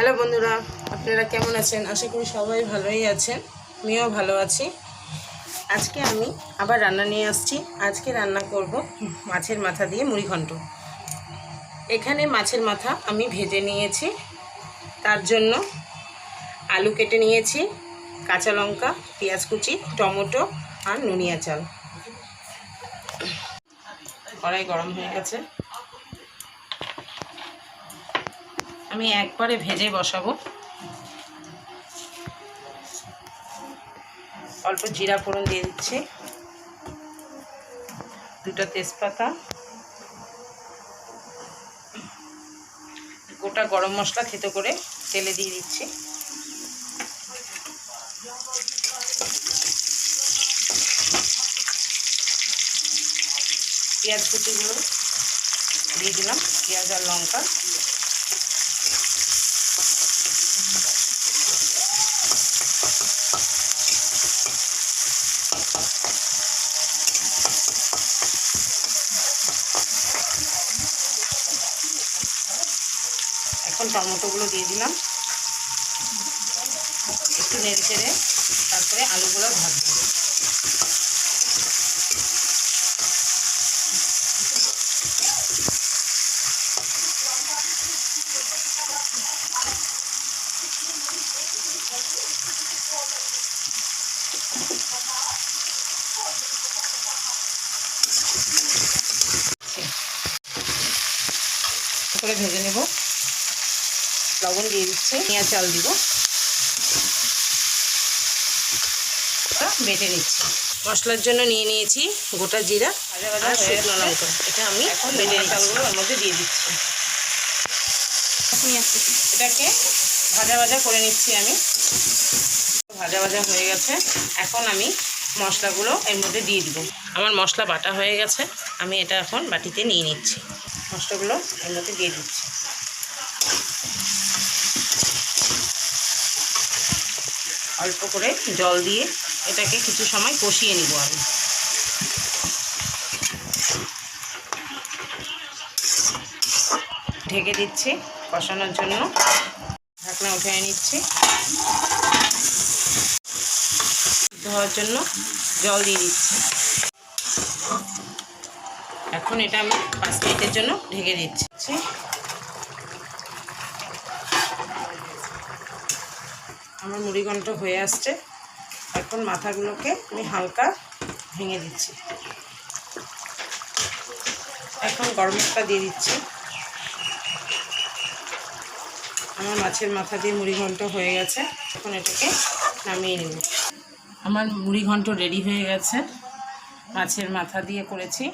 Hello বন্ধুরা, আপনারা কেমন আছেন? আশা করি সবাই ভালোই আছেন, আমিও ভালো আছি। আজকে আমি আবার রান্না নিয়ে আসছি। আজকে রান্না করব মাছের মাথা দিয়ে মুড়ি ঘন্ট। এখানে মাছের মাথা আমি ভেজে নিয়েছি। তার জন্য আলু কেটে নিয়েছি, কাঁচা লঙ্কা, পেঁয়াজ কুচি, টমেটো আর নুনিয়া চাল। কড়াই গরম হয়ে গেছে। আমি একবারে ভেজে বসাবো। অল্প জিরা ফোড়ন দিয়ে দিচ্ছি। দুটো তেজপাতা। গোটা গরম মশলা থেতো করে তেলে দিয়ে দিচ্ছি। পেঁয়াজ কুচিগুলো দিয়ে দিলাম, পেঁয়াজ আর লঙ্কা। এখন টমেটোগুলো দিয়ে দিলাম। একটু নেড়ে চেড়ে তারপরে আলুগুলো ভাজবো। করে ভেজে নেব। লবণ দিয়ে দিচ্ছে পেঁয়াজ চাল দিব। বেটে নিচ্ছি। মশলার জন্য নিয়ে নিয়েছি গোটা জিরা শুকনো লঙ্কা। এটা আমি বেটে চালগুলো ওর মধ্যে দিয়ে দিচ্ছি। এটাকে ভাজা ভাজা করে নিচ্ছি আমি। ভাজা ভাজা হয়ে গেছে। এখন আমি মশলাগুলো এর মধ্যে দিয়ে দিব। আমার মশলা বাটা হয়ে গেছে। আমি এটা এখন বাটিতে নিয়ে নিচ্ছি। মশলাগুলো এর মধ্যে দিয়ে দিচ্ছি। অল্প করে জল দিয়ে এটাকে কিছু সময় কষিয়ে নিব আমি। ঢেকে দিচ্ছি কষানোর জন্য। ঢাকনা উঠিয়ে নিচ্ছি। ধোয়ার জন্য জল দিয়ে দিচ্ছি। এখন এটা আমি পাঁচ মিনিটের জন্য ঢেকে দিচ্ছি। আমার মুড়িঘণ্ট হয়ে আসছে। এখন মাথাগুলোকে আমি হালকা ভেঙে দিচ্ছি। এখন গরম মশলা দিয়ে দিচ্ছি। আমার মাছের মাথা দিয়ে মুড়িঘণ্ট হয়ে গেছে। এখন এটাকে নামিয়ে নেব। আমার মুড়িঘণ্ট রেডি হয়ে গেছে। মাছের মাথা দিয়ে করেছি।